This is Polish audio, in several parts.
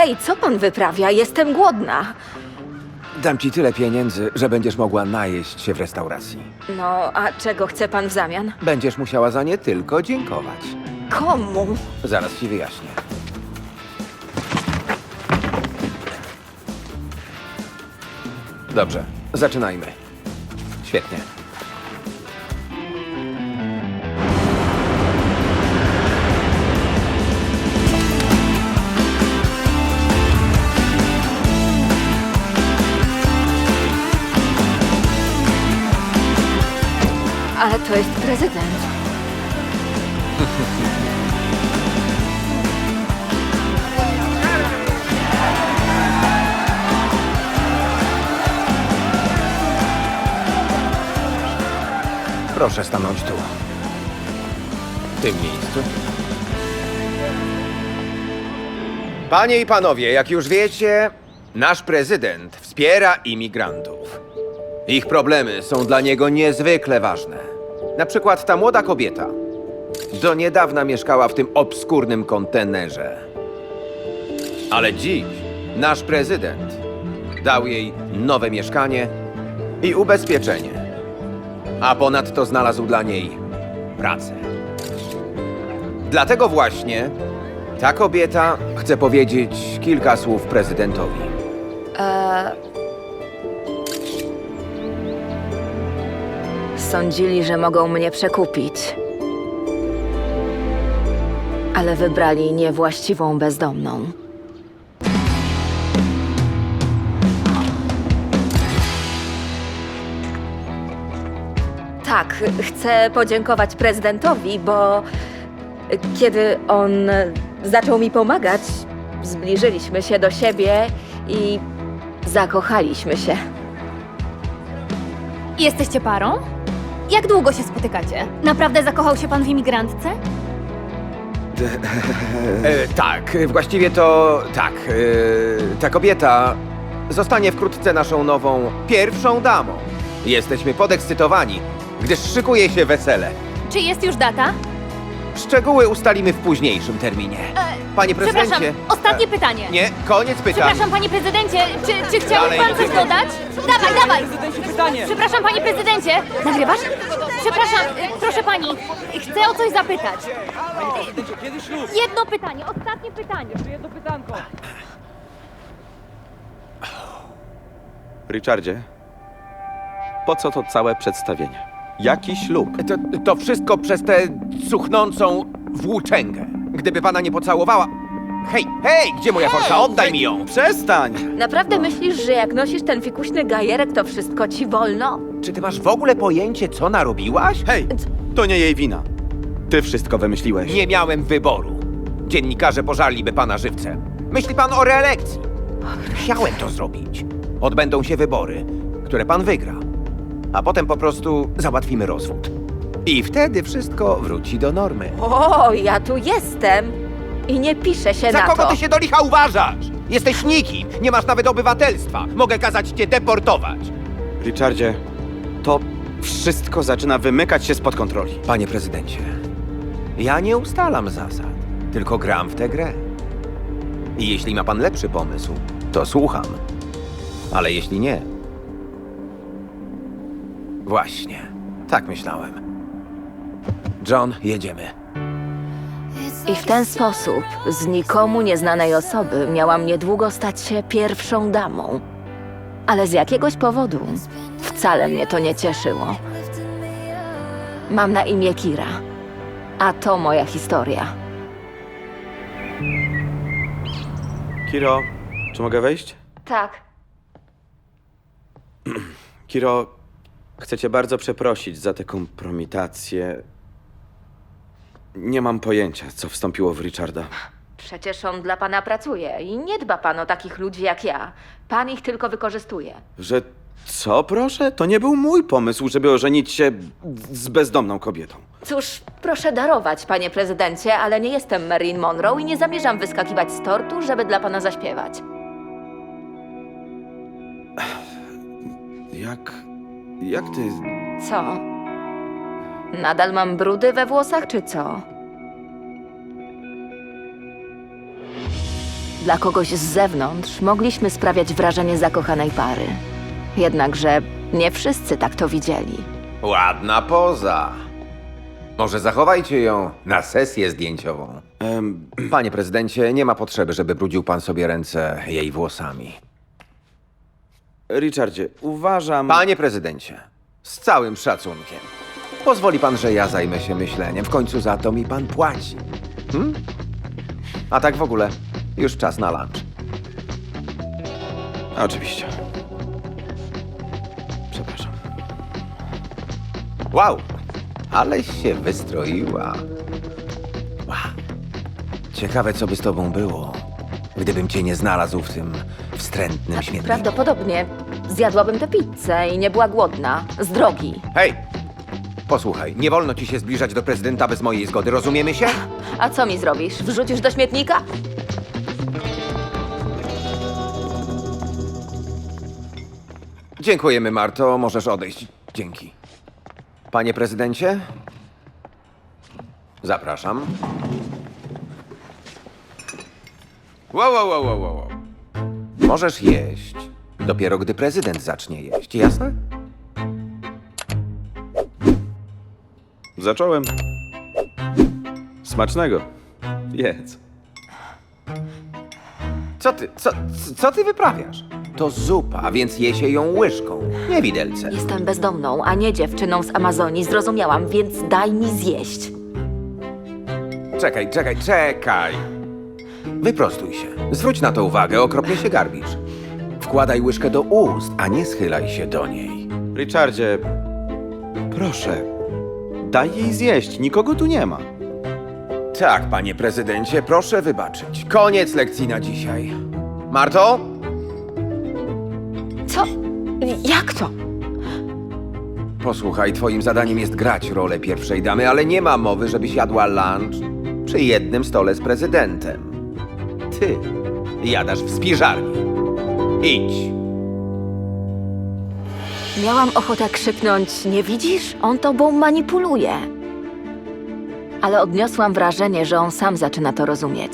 Hej, co pan wyprawia? Jestem głodna. Dam ci tyle pieniędzy, że będziesz mogła najeść się w restauracji. No, a czego chce pan w zamian? Będziesz musiała za nie tylko dziękować. Komu? Zaraz ci wyjaśnię. Dobrze, zaczynajmy. Świetnie. Ale to jest prezydent. Proszę stanąć tu. W tym miejscu. Panie i panowie, jak już wiecie, nasz prezydent wspiera imigrantów. Ich problemy są dla niego niezwykle ważne. Na przykład ta młoda kobieta. Do niedawna mieszkała w tym obskurnym kontenerze. Ale dziś nasz prezydent dał jej nowe mieszkanie i ubezpieczenie. A ponadto znalazł dla niej pracę. Dlatego właśnie ta kobieta chce powiedzieć kilka słów prezydentowi. Sądzili, że mogą mnie przekupić. Ale wybrali niewłaściwą bezdomną. Tak, chcę podziękować prezydentowi, bo kiedy on zaczął mi pomagać, zbliżyliśmy się do siebie i zakochaliśmy się. Jesteście parą? Jak długo się spotykacie? Naprawdę zakochał się pan w imigrantce? E, tak, e, właściwie to tak. E, ta kobieta zostanie wkrótce naszą nową pierwszą damą. Jesteśmy podekscytowani, gdyż szykuje się wesele. Czy jest już data? Szczegóły ustalimy w późniejszym terminie. Panie prezydencie. Przepraszam, ostatnie pytanie. e, Nie, koniec pytań. Przepraszam, panie prezydencie, czy, czy chciałby Dalej, pan coś dodać? Dawaj, dawaj! Przepraszam, panie prezydencie. Nagrywasz? Przepraszam, y, proszę pani, chcę o coś zapytać. Jedno pytanie, ostatnie pytanie. Richardzie, po co to całe przedstawienie? Jaki ślub? To, to wszystko przez tę cuchnącą włóczęgę. Gdyby pana nie pocałowała. Hej, hej, gdzie moja forka? Oddaj mi ją! Przestań! Naprawdę myślisz, że jak nosisz ten fikuśny gajerek, to wszystko ci wolno? Czy ty masz w ogóle pojęcie, co narobiłaś? Hej, to nie jej wina. Ty wszystko wymyśliłeś. Nie miałem wyboru. Dziennikarze pożarliby pana żywcem. Myśli pan o reelekcji? Chciałem to zrobić. Odbędą się wybory, które pan wygra. A potem po prostu załatwimy rozwód. I wtedy wszystko wróci do normy. O, ja tu jestem i nie piszę się Za na kogo to. ty się do licha uważasz? Jesteś nikim, nie masz nawet obywatelstwa. Mogę kazać cię deportować. Richardzie, to wszystko zaczyna wymykać się spod kontroli. Panie prezydencie, ja nie ustalam zasad, tylko gram w tę grę. I jeśli ma pan lepszy pomysł, to słucham. Ale jeśli nie. Właśnie, tak myślałem. John, jedziemy. I w ten sposób z nikomu nieznanej osoby miałam niedługo stać się pierwszą damą. Ale z jakiegoś powodu wcale mnie to nie cieszyło. Mam na imię Kira, a to moja historia. Kiro, czy mogę wejść? Tak. Kiro, chcę cię bardzo przeprosić za tę kompromitację. Nie mam pojęcia, co wstąpiło w Richarda. Przecież on dla pana pracuje i nie dba pan o takich ludzi jak ja. Pan ich tylko wykorzystuje. Że co, proszę? To nie był mój pomysł, żeby ożenić się z bezdomną kobietą. Cóż, proszę darować, panie prezydencie, ale nie jestem Marilyn Monroe i nie zamierzam wyskakiwać z tortu, żeby dla pana zaśpiewać. Jak. Jak ty. Co? Nadal mam brudy we włosach, czy co? Dla kogoś z zewnątrz mogliśmy sprawiać wrażenie zakochanej pary. Jednakże nie wszyscy tak to widzieli. Ładna poza. Może zachowajcie ją na sesję zdjęciową. Em, Panie prezydencie, nie ma potrzeby, żeby brudził pan sobie ręce jej włosami. Richardzie, uważam. Panie prezydencie, z całym szacunkiem. Pozwoli pan, że ja zajmę się myśleniem. W końcu za to mi pan płaci. Hmm? A tak w ogóle, już czas na lunch. Oczywiście. Przepraszam. Wow, ale się wystroiła. Wow. Ciekawe, co by z tobą było, gdybym cię nie znalazł w tym wstrętnym śmietniku. Prawdopodobnie zjadłabym tę pizzę i nie była głodna. Z drogi. Hej! Posłuchaj, nie wolno ci się zbliżać do prezydenta bez mojej zgody, rozumiemy się? A co mi zrobisz? Wrzucisz do śmietnika? Dziękujemy, Marto. Możesz odejść. Dzięki. Panie prezydencie? Zapraszam. Wow, wow, wow, wow, wow. Możesz jeść dopiero gdy prezydent zacznie jeść, jasne? Zacząłem. Smacznego. Jedz. Co ty, co, co ty wyprawiasz? To zupa, więc je się ją łyżką, nie widelcem. Jestem bezdomną, a nie dziewczyną z Amazonii, zrozumiałam, więc daj mi zjeść. Czekaj, czekaj, czekaj. Wyprostuj się. Zwróć na to uwagę, okropnie się garbisz. Wkładaj łyżkę do ust, a nie schylaj się do niej. Richardzie, proszę. Daj jej zjeść, nikogo tu nie ma. Tak, panie prezydencie, proszę wybaczyć. Koniec lekcji na dzisiaj. Marto? Co? Jak to? Posłuchaj, twoim zadaniem jest grać rolę pierwszej damy, ale nie ma mowy, żebyś jadła lunch przy jednym stole z prezydentem. Ty jadasz w spiżarni. Idź. Miałam ochotę krzyknąć, nie widzisz? On tobą manipuluje. Ale odniosłam wrażenie, że on sam zaczyna to rozumieć.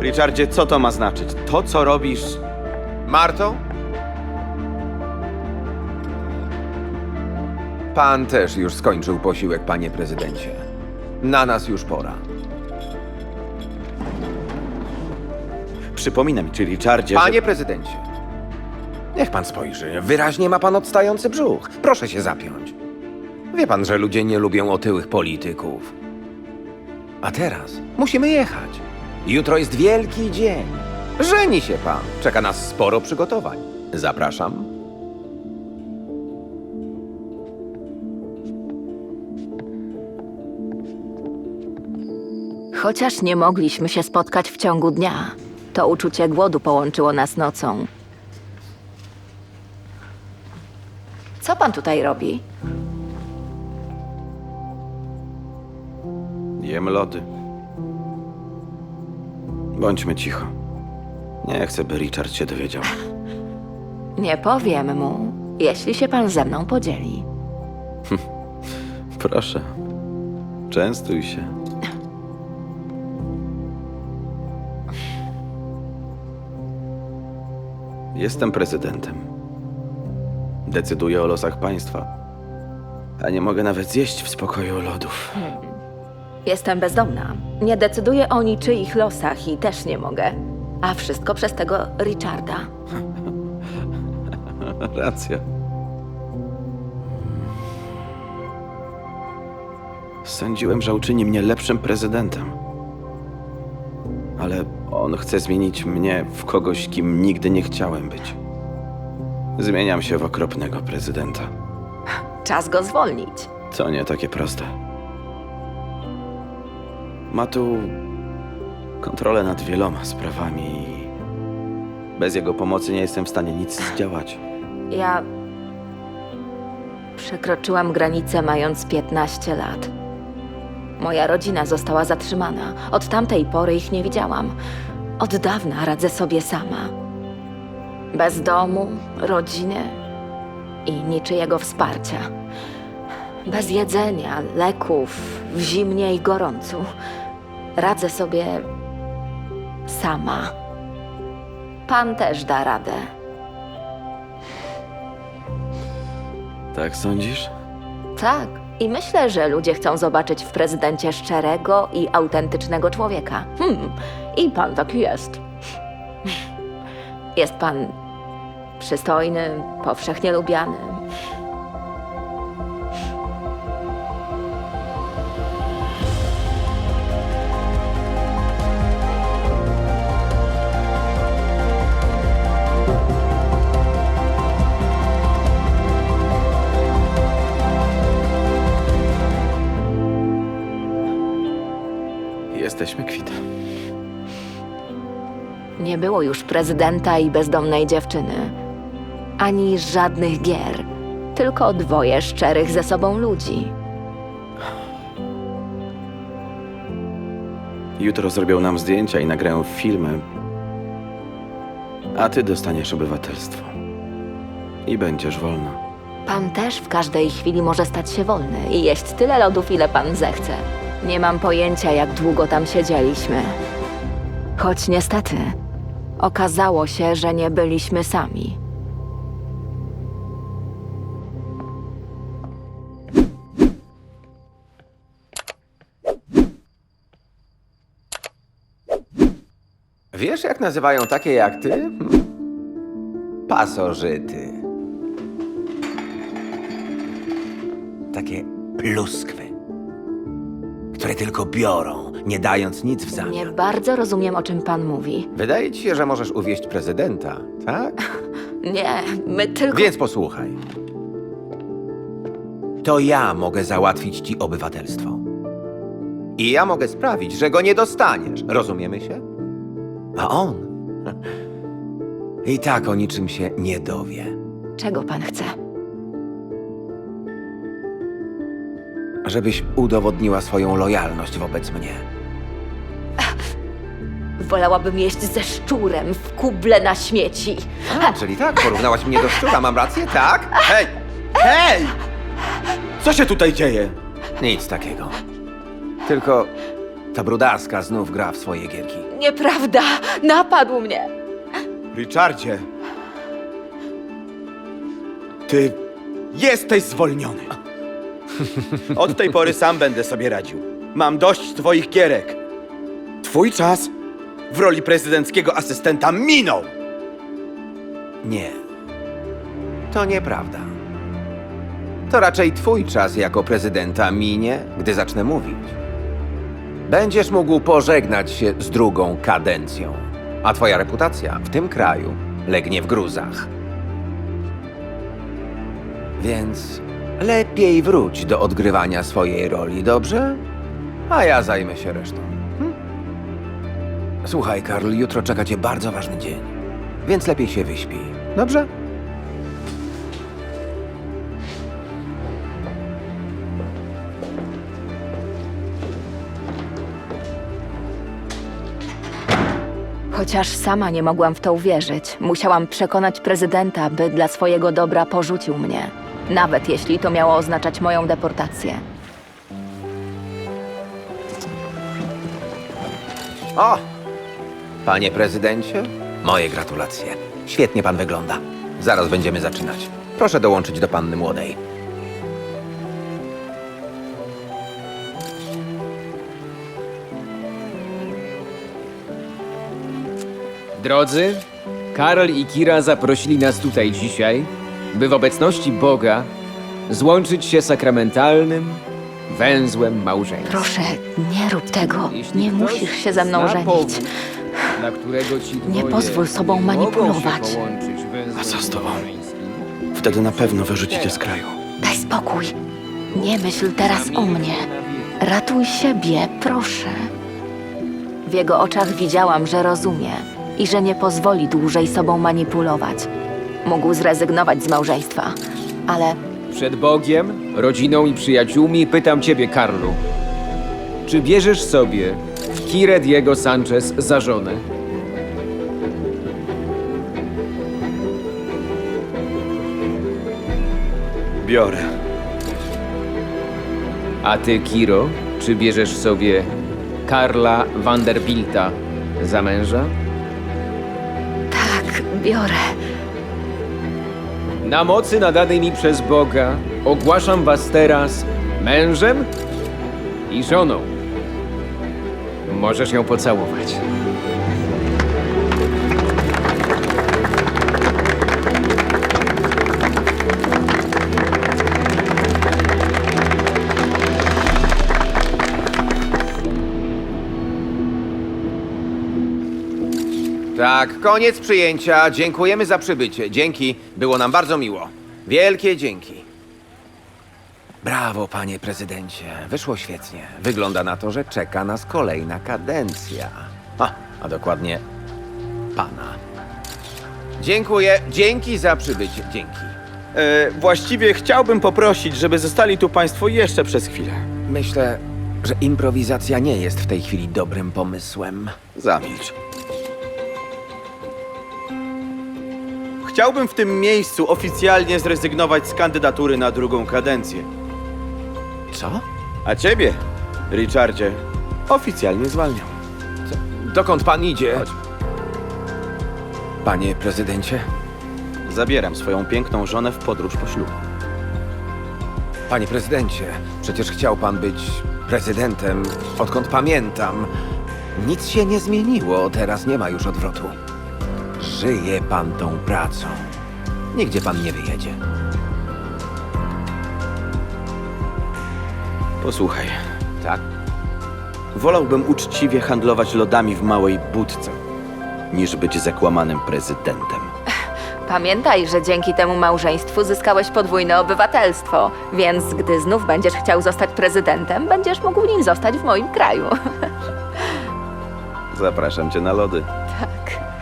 Richardzie, co to ma znaczyć? To, co robisz. Marto? Pan też już skończył posiłek, panie prezydencie. Na nas już pora. Przypominam ci, Richardzie. Panie prezydencie, niech pan spojrzy. Wyraźnie ma pan odstający brzuch. Proszę się zapiąć. Wie pan, że ludzie nie lubią otyłych polityków. A teraz musimy jechać. Jutro jest wielki dzień. Żeni się pan. Czeka nas sporo przygotowań. Zapraszam. Chociaż nie mogliśmy się spotkać w ciągu dnia, to uczucie głodu połączyło nas nocą. Pan tutaj robi? Jem lody. Bądźmy cicho. Nie chcę, by Richard się dowiedział. Nie powiem mu, jeśli się pan ze mną podzieli. Proszę. Częstuj się. Jestem prezydentem. Decyduję o losach państwa. A nie mogę nawet zjeść w spokoju lodów. Jestem bezdomna. Nie decyduję o niczyich losach i też nie mogę. A wszystko przez tego Richarda. Racja. Sądziłem, że uczyni mnie lepszym prezydentem. Ale on chce zmienić mnie w kogoś, kim nigdy nie chciałem być. Zmieniam się w okropnego prezydenta. Czas go zwolnić. To nie takie proste. Ma tu kontrolę nad wieloma sprawami i bez jego pomocy nie jestem w stanie nic zdziałać. Ja przekroczyłam granicę mając 15 lat. Moja rodzina została zatrzymana. Od tamtej pory ich nie widziałam. Od dawna radzę sobie sama. Bez domu, rodziny i niczyjego wsparcia. Bez jedzenia, leków, w zimnie i gorącu. Radzę sobie sama. Pan też da radę. Tak sądzisz? Tak. I myślę, że ludzie chcą zobaczyć w prezydencie szczerego i autentycznego człowieka. Hmm. I pan taki jest. Jest pan przystojny, powszechnie lubiany. Jesteśmy kwita. Nie było już prezydenta i bezdomnej dziewczyny. Ani żadnych gier. Tylko dwoje szczerych ze sobą ludzi. Jutro zrobią nam zdjęcia i nagrają filmy. A ty dostaniesz obywatelstwo. I będziesz wolna. Pan też w każdej chwili może stać się wolny i jeść tyle lodów, ile pan zechce. Nie mam pojęcia, jak długo tam siedzieliśmy. Choć niestety, okazało się, że nie byliśmy sami. Wiesz, jak nazywają takie jak ty? Hm? Pasożyty. Takie pluskwy, które tylko biorą, nie dając nic w Nie zamian. bardzo rozumiem, o czym pan mówi. Wydaje ci się, że możesz uwieść prezydenta, tak? Nie, my tylko. Więc posłuchaj. To ja mogę załatwić ci obywatelstwo. I ja mogę sprawić, że go nie dostaniesz. Rozumiemy się? A on i tak o niczym się nie dowie. Czego pan chce? Żebyś udowodniła swoją lojalność wobec mnie. Wolałabym jeść ze szczurem w kuble na śmieci. A, czyli tak, porównałaś mnie do szczura, mam rację, tak? Hej! Hej! Co się tutaj dzieje? Nic takiego. Tylko ta brudaska znów gra w swoje gierki. Nieprawda! Napadł mnie! Richardzie! Ty jesteś zwolniony. Od tej pory sam będę sobie radził. Mam dość twoich gierek. Twój czas w roli prezydenckiego asystenta minął. Nie. To nieprawda. To raczej twój czas jako prezydenta minie, gdy zacznę mówić. Będziesz mógł pożegnać się z drugą kadencją, a twoja reputacja w tym kraju legnie w gruzach. Więc lepiej wróć do odgrywania swojej roli, dobrze? A ja zajmę się resztą. Hm? Słuchaj, Karl, jutro czeka cię bardzo ważny dzień, więc lepiej się wyśpij. Dobrze? Chociaż sama nie mogłam w to uwierzyć, musiałam przekonać prezydenta, by dla swojego dobra porzucił mnie. Nawet jeśli to miało oznaczać moją deportację. O! Panie prezydencie, moje gratulacje. Świetnie pan wygląda. Zaraz będziemy zaczynać. Proszę dołączyć do panny młodej. Drodzy, Karl i Kira zaprosili nas tutaj dzisiaj, by w obecności Boga złączyć się sakramentalnym węzłem małżeństwa. Proszę, nie rób tego. Jeśli Nie ktoś musisz się ze mną zna żenić. powód, dla którego ci Nie dwoje pozwól sobą nie mogą się manipulować. połączyć węzłem A co z tobą? małżeńskim, Wtedy na pewno wyrzucicie z kraju. Daj spokój. Nie myśl teraz o mnie. Ratuj siebie, proszę. W jego oczach widziałam, że rozumie i że nie pozwoli dłużej sobą manipulować. Mógł zrezygnować z małżeństwa, ale Przed Bogiem, rodziną i przyjaciółmi pytam ciebie, Karlu. Czy bierzesz sobie Kirę Diego Sanchez za żonę? Biorę. A ty, Kiro, czy bierzesz sobie Karla Vanderbilta za męża? Biorę. Na mocy nadanej mi przez Boga ogłaszam was teraz mężem i żoną. Możesz ją pocałować. Tak, koniec przyjęcia. Dziękujemy za przybycie. Dzięki. Było nam bardzo miło. Wielkie dzięki. Brawo, panie prezydencie. Wyszło świetnie. Wygląda na to, że czeka nas kolejna kadencja. A, a dokładnie pana. Dziękuję. Dzięki za przybycie. Dzięki. E, właściwie chciałbym poprosić, żeby zostali tu państwo jeszcze przez chwilę. Myślę, że improwizacja nie jest w tej chwili dobrym pomysłem. Zamilcz. Chciałbym w tym miejscu oficjalnie zrezygnować z kandydatury na drugą kadencję. Co? A ciebie, Richardzie, oficjalnie zwalniam. Dokąd pan idzie? Panie prezydencie? Zabieram swoją piękną żonę w podróż po ślubu. Panie prezydencie, przecież chciał pan być prezydentem, odkąd pamiętam. Nic się nie zmieniło, teraz nie ma już odwrotu. Żyje pan tą pracą. Nigdzie pan nie wyjedzie. Posłuchaj, Tak? wolałbym uczciwie handlować lodami w małej budce, niż być zakłamanym prezydentem. Pamiętaj, że dzięki temu małżeństwu zyskałeś podwójne obywatelstwo, więc gdy znów będziesz chciał zostać prezydentem, będziesz mógł nim zostać w moim kraju. Zapraszam cię na lody. Tak.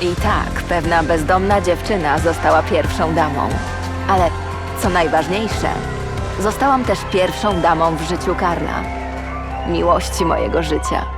I tak, pewna bezdomna dziewczyna została pierwszą damą. Ale co najważniejsze, zostałam też pierwszą damą w życiu Karla. Miłości mojego życia.